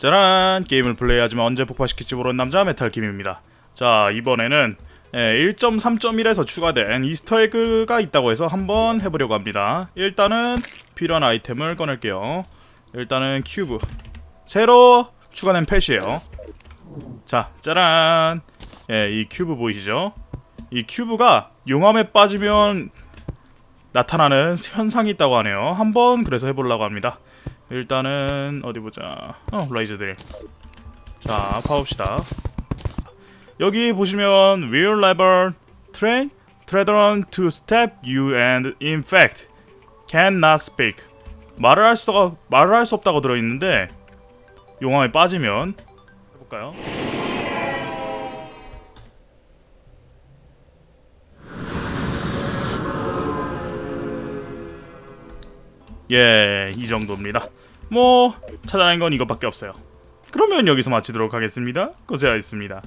짜란. 게임을 플레이하지만 언제 폭파시킬지 모르는 남자 메탈킴입니다. 자 이번에는 예, 1.3.1에서 추가된 이스터에그가 있다고 해서 한번 해보려고 합니다. 일단은 필요한 아이템을 꺼낼게요. 일단은 큐브. 새로 추가된 펫이에요. 자 짜란. 예, 이 큐브 보이시죠? 이 큐브가 용암에 빠지면 나타나는 현상이 있다고 하네요. 한번 그래서 해보려고 합니다 일단은 어디 보자. 어, 라이즈 드릴. 자, 파봅시다. 여기 보시면 will never train tread on to step you and in fact cannot speak. 말을 할 수가 말을 할 수 없다고 들어 있는데 용암에 빠지면 해볼까요? 예, 이 정도입니다. 뭐 찾아낸 건 이것밖에 없어요. 그러면 여기서 마치도록 하겠습니다. 고생하셨습니다.